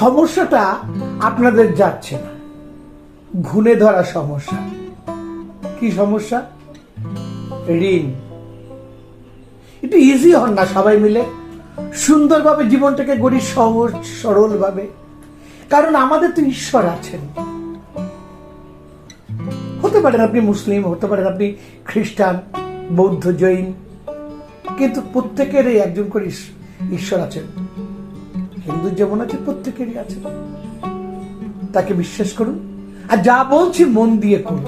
সমস্যাটা আপনাদের যাচ্ছে না। ঘুণে ধরা সমস্যা। কি সমস্যা? ঋণ। একটু ইজি হন না সবাই মিলে। সুন্দরভাবে জীবনটাকে গড়ি সহজ, সরলভাবে। কারণ আমাদের তো ঈশ্বর আছেন। হতে পারেন আপনি মুসলিম, হতে পারেন আপনি খ্রিস্টান, বৌদ্ধ, জৈন। কিন্তু প্রত্যেকেরই একজন করে ঈশ্বর আছেন। হিন্দু যেমন আছে, প্রত্যেকেরই আছে। তাকে বিশ্বাস করুন। আর যা বলছি মন দিয়ে করুন।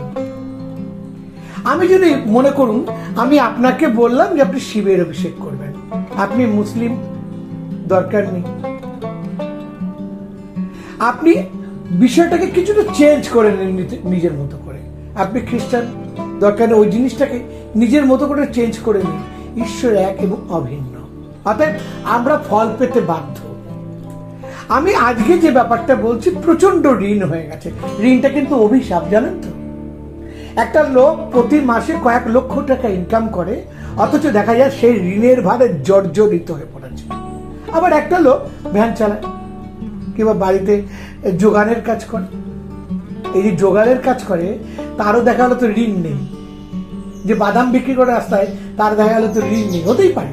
আমি যদি মনে করুন, আমি আপনাকে বললাম যে আপনি শিবের অভিষেক করবেন। আপনি মুসলিম, দরকার নেই। আপনি বিষয়টাকে কিছুটা চেঞ্জ করে নিন নিজের মতো করে। আপনি খ্রিস্টান, দরকার ওই জিনিসটাকে নিজের মতো করে চেঞ্জ করে নিন। ঈশ্বর এক এবং অভিন্ন। অর্থাৎ আমরা ফল পেতে বাধ্য। আমি আজকে যে ব্যাপারটা বলছি প্রচণ্ড ঋণ হয়ে গেছে। ঋণটা কিন্তু অভিশাপ, জানেন তো? একটা লোক প্রতি মাসে কয়েক লক্ষ টাকা ইনকাম করে, অথচ দেখা যায় সেই ঋণের ভারে জর্জরিত হয়ে পড়েছে। আবার একটা লোক ভ্যান চালায়, কিংবা বাড়িতে যোগানের কাজ করে। এই যে যোগানের কাজ করে, তারও দেখা গেলো তো ঋণ নেই। যে বাদাম বিক্রি করে রাস্তায়, তার দেখা গেলো তো ঋণ নেই। হতেই পারে।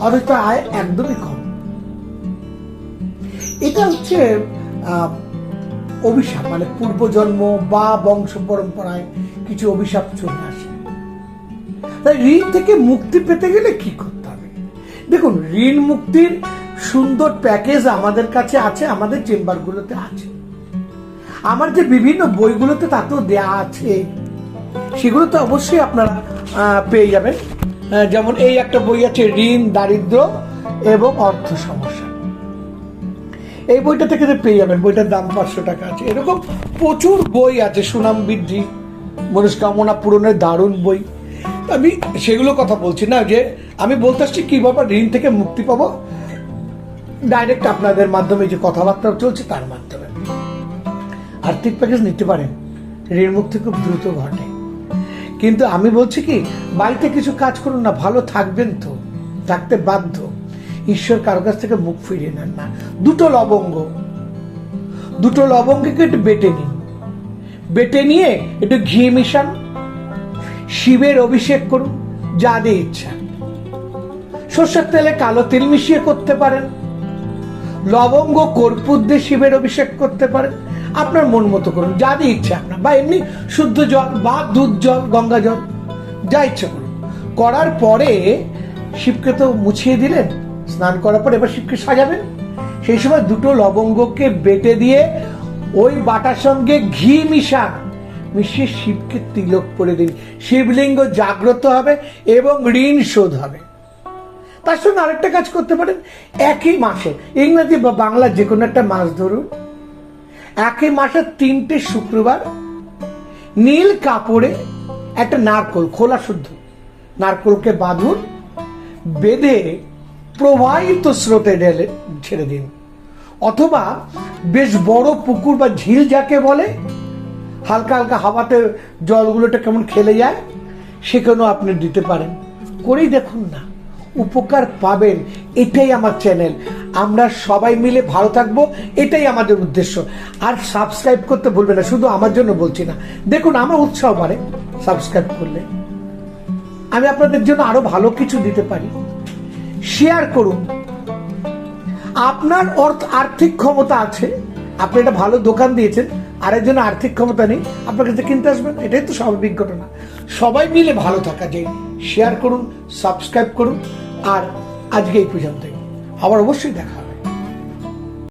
অথচ আয় একদমই কম। এটা হচ্ছে অভিশাপ মানে পূর্বজন্ম বা বংশ পরম্পরায় কিছু অভিশাপ চলে আসে। তাই ঋণ থেকে মুক্তি পেতে গেলে কি করতে হবে? দেখুন, ঋণ মুক্তির সুন্দর প্যাকেজ আমাদের কাছে আছে, আমাদের চেম্বারগুলোতে আছে। আমার যে বিভিন্ন বইগুলোতে তাতেও দেয়া আছে সেগুলো তো অবশ্যই আপনারা পেয়ে যাবেন। যেমন এই একটা বই আছে, ঋণ, দারিদ্র এবং অর্থ সমস্যা। এই বইটা থেকে যে পেয়ে যাবেন, বইটার দাম পাঁচশো টাকা আছে। এরকম প্রচুর বই আছে, সুনাম বৃদ্ধি, মনস্কামনা পূরণের দারুণ বই। আমি সেগুলো কথা বলছি না, যে আমি বলতে আসছি কীভাবে ঋণ থেকে মুক্তি পাবো? ডাইরেক্ট আপনাদের মাধ্যমে যে কথাবার্তা চলছে, তার মাধ্যমে। আর্থিক প্যাকেজ নিতে পারেন, ঋণ মুক্তি খুব দ্রুত ঘটে। কিন্তু আমি বলছি কি, বাড়িতে কিছু কাজ করুন না, ভালো থাকবেন তো, থাকতে বাধ্য। ঈশ্বর কারও কাছ থেকে মুখ ফিরিয়ে নেন না। দুটো লবঙ্গ। দুটো লবঙ্গকে একটু বেটে নিন। বেটে নিয়ে একটু ঘি মিশান। শিবের অভিষেক করুন, যা দিয়ে ইচ্ছা। সর্ষের তেলে কালো তেল মিশিয়ে করতে পারেন। লবঙ্গ, কর্পূর দিয়ে শিবের অভিষেক করতে পারেন। আপনার মন মতো করুন, যা দিয়ে ইচ্ছা আপনার। বা এমনি শুদ্ধ জল বা দুধ জল, গঙ্গা জল, যা ইচ্ছা করুন। করার পরে শিবকে তো মুছিয়ে দিলেন স্নান করার পর এবার শিবকে সাজাবেন সেই সময় দুটো লবঙ্গকে বেটে দিয়ে ওই বাটার সঙ্গে ঘি মিশান। মিশিয়ে শিবকে তিলক করে দিন। শিবলিঙ্গ জাগ্রত হবে এবং ঋণ শোধ হবে। তার সঙ্গে আরেকটা কাজ করতে পারেন। একই মাসে, ইংরেজি বা বাংলা যে কোনো একটা মাস ধরুন। একই মাসের তিনটে শুক্রবার নীল কাপড়ে একটা নারকোল খোলা শুদ্ধ নারকোলকে বাঁধুন, বেঁধে প্রবাহিত স্রোতে ঢেলে, ছেড়ে দিন। অথবা বেশ বড় পুকুর বা ঝিল যাকে বলে, হালকা হালকা হাওয়াতে জলগুলোটা কেমন খেলে যায়, সেখানেও আপনি দিতে পারেন। করেই দেখুন না, উপকার পাবেন, এটাই আমার চ্যানেল। আমরা সবাই মিলে ভালো থাকব, এটাই আমাদের উদ্দেশ্য। আর সাবস্ক্রাইব করতে ভুলবেন না, শুধু আমার জন্য বলছি না। দেখুন, আমার উৎসাহ বাড়ে সাবস্ক্রাইব করলে। আমি আপনাদের জন্য আরও ভালো কিছু দিতে পারি। শেয়ার করুন। আপনার অর্থ আর্থিক ক্ষমতা আছে। আপনি একটা ভালো দোকান দিয়েছেন, আরেকজন আর্থিক ক্ষমতা নেই, আপনার কাছে কিনতে আসবেন এটাই তো স্বাভাবিক ঘটনা। সবাই মিলে ভালো থাকা যায় শেয়ার করুন সাবস্ক্রাইব করুন, আর আজকে এই পর্যন্তই। আবার অবশ্যই দেখা